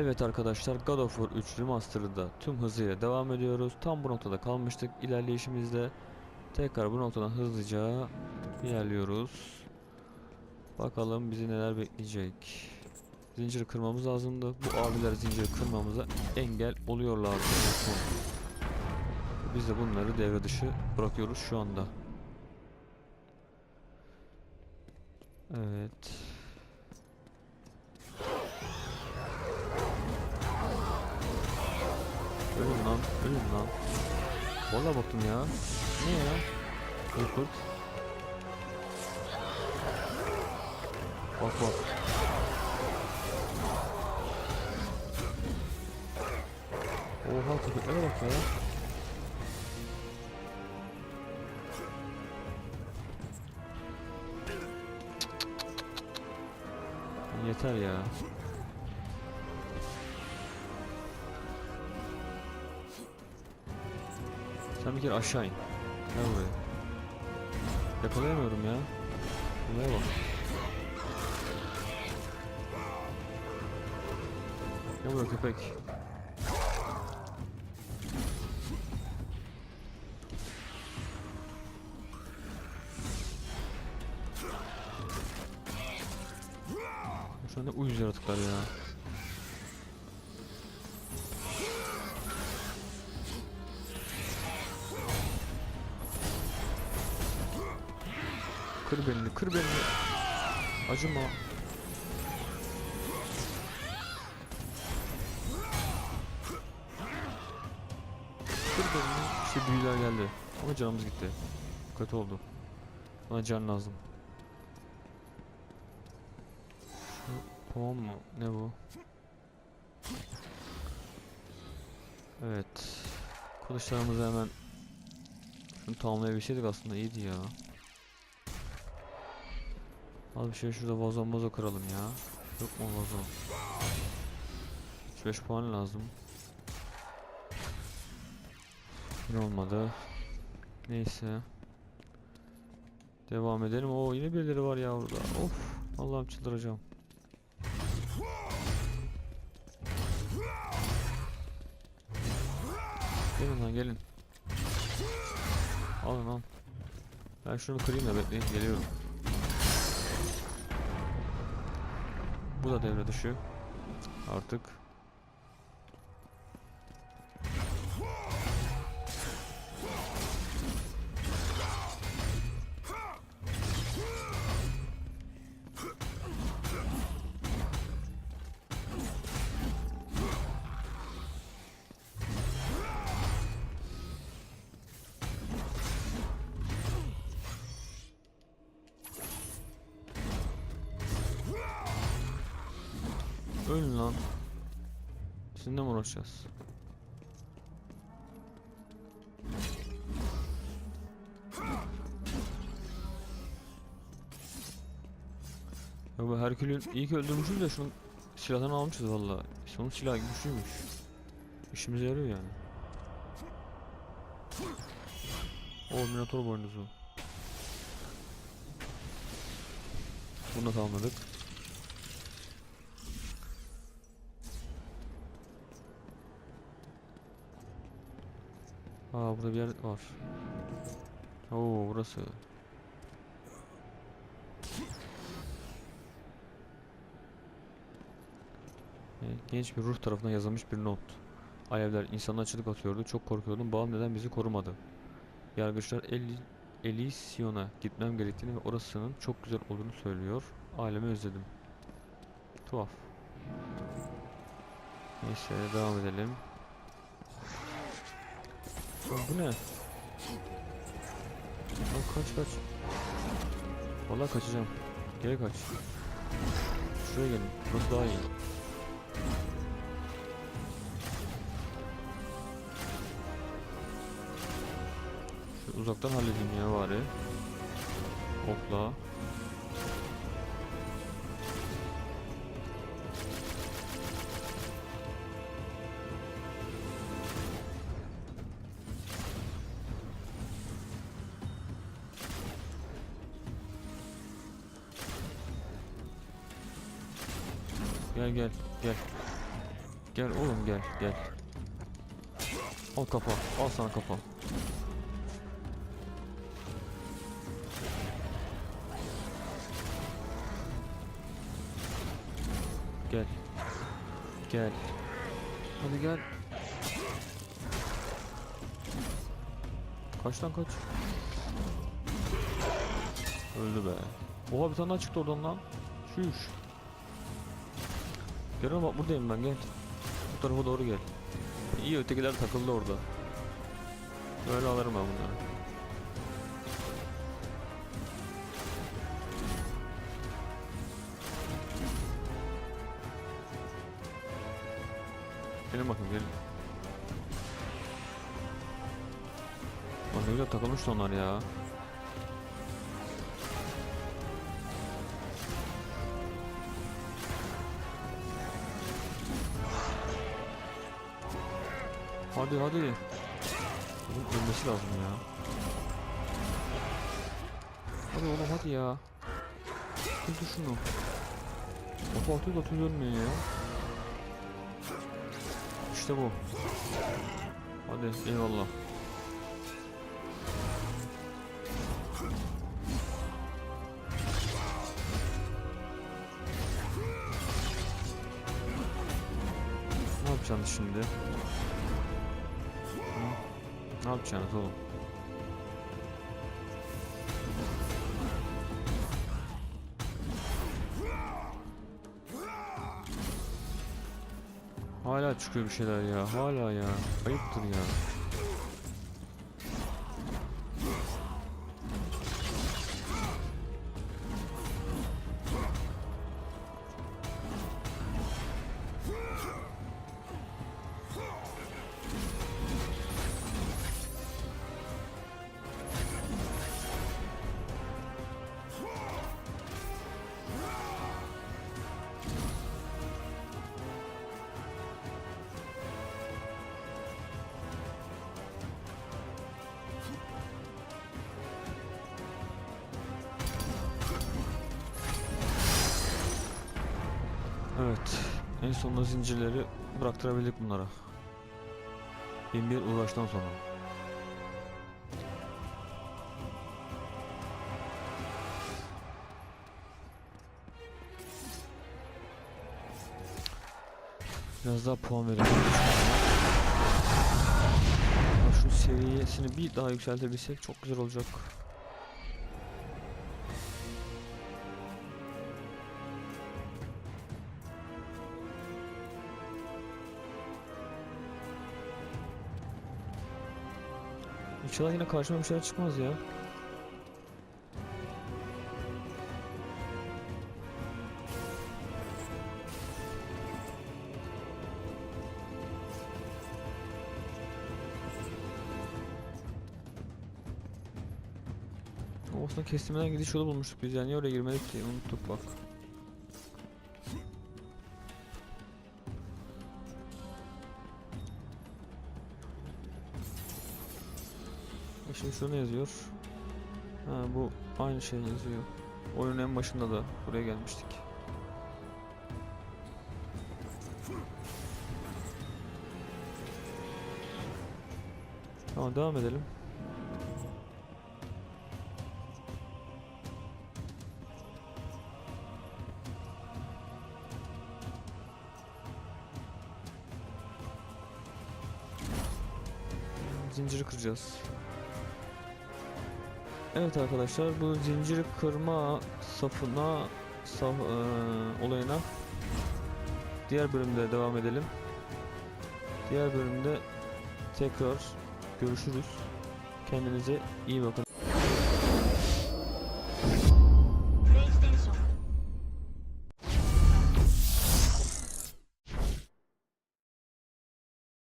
Evet arkadaşlar God of War 3 Remastered'da tüm hızıyla devam ediyoruz. Tam bu noktada kalmıştık ilerleyişimizde. Tekrar bu noktadan hızlıca ilerliyoruz. Bakalım bizi neler bekleyecek. Zinciri kırmamız lazımdı. Bu abiler zinciri kırmamıza engel oluyorlardı. Biz de bunları devre dışı bırakıyoruz şu anda. Evet. Ölün lan, ölün lan. Valla baktım ya. Ne ya? Aykut. Bak bak. Oha köpeklere bak ya. Yeter ya. Sen bir kere aşağı in. Gel buraya. Yakalayamıyorum ya. Buraya bak. Gel buraya köpek. Şu anda uyuz yaratıklar ya. Kır belini, kır belini. Acıma. Kır belini. İşte büyüler geldi. Ama canımız gitti. Kötü oldu. Bana can lazım. Şu tamam mı? Ne bu? Evet. Kılıçlarımızı hemen şunu tamamlayabilseydik aslında iyiydi ya. Az bir şey şurada vazo mazo kıralım ya. Yok mu vazo? 3-5 puan lazım. Ne olmadı. Neyse. Devam edelim. Oo yine birileri var ya burada. Of. Allah'ım çıldıracağım. Gelin lan gelin. Alın al. Ben şunu kırayım da bekleyin geliyorum. Bu da devre dışı. Artık. Ölün lan. Sizinle mi uğraşacağız? Ya bu Herkül'ün iyi ki öldürmüşüz de şunun silahını almışız valla. Sonun silahı güçlüymüş. İşimize yarıyor yani. O Minotaur boynuzu. Bunu da tamamladık. Aa burada bir yer var. Oo burası. Evet, genç bir ruh tarafından yazılmış bir not. Alevler insana açılık atıyordu. Çok korkuyordum. Bağım neden bizi korumadı? Yargıçlar Eli Elysion'a gitmem gerektiğini ve orasının çok güzel olduğunu söylüyor. Ailemi özledim. Tuhaf. Neyse devam edelim. Bu ne? Lan kaç kaç. Vallahi kaçacağım. Geri kaç. Şuraya gelin. Burası daha iyi. Şöyle uzaktan halledeyim ya bari. Hopla. Gel gel gel. Gel oğlum gel gel. Al kafa. Al sana kafa. Gel. Gel. Hadi gel. Kaç lan kaç. Öldü be. Oha bir tane daha çıktı oradan lan. Şuş. Gel bak buradayım ben gel. Bu tarafa doğru gel. İyi ötekiler takıldı orada. Böyle alırım ben bunları. Gelin bakın gelin. Bak ne güzel takılmıştı onlar ya. Hadi hadi. Bunun ölmesi lazım ya. Hadi oğlum hadi ya. Öldür şunu. Oto atıyor da atıyor ölmüyor ya. İşte bu. Hadi eyvallah. Ne yapacaksınız şimdi? Ne yapacaksınız oğlum? Hala çıkıyor bir şeyler ya. Hala ya. Ayıptır ya. Evet. En sonunda zincirleri bıraktırabildik bunlara. Bin bir uğraştan sonra. Biraz daha puan verelim. Şu seviyesini bir daha yükseltebilsek çok güzel olacak. İnşallah yine karşıma bir şeyler çıkmaz ya. Aslında kestirmeden gidiş yolu bulmuştuk biz yani oraya girmedik ki unuttuk bak. Şimdi ne yazıyor? Ha bu aynı şey yazıyor. Oyunun en başında da buraya gelmiştik. Tamam devam edelim. Zinciri kıracağız. Evet arkadaşlar bu zinciri kırma safına saf, eee, olayına diğer bölümde devam edelim. Diğer bölümde tekrar görüşürüz. Kendinize iyi bakın.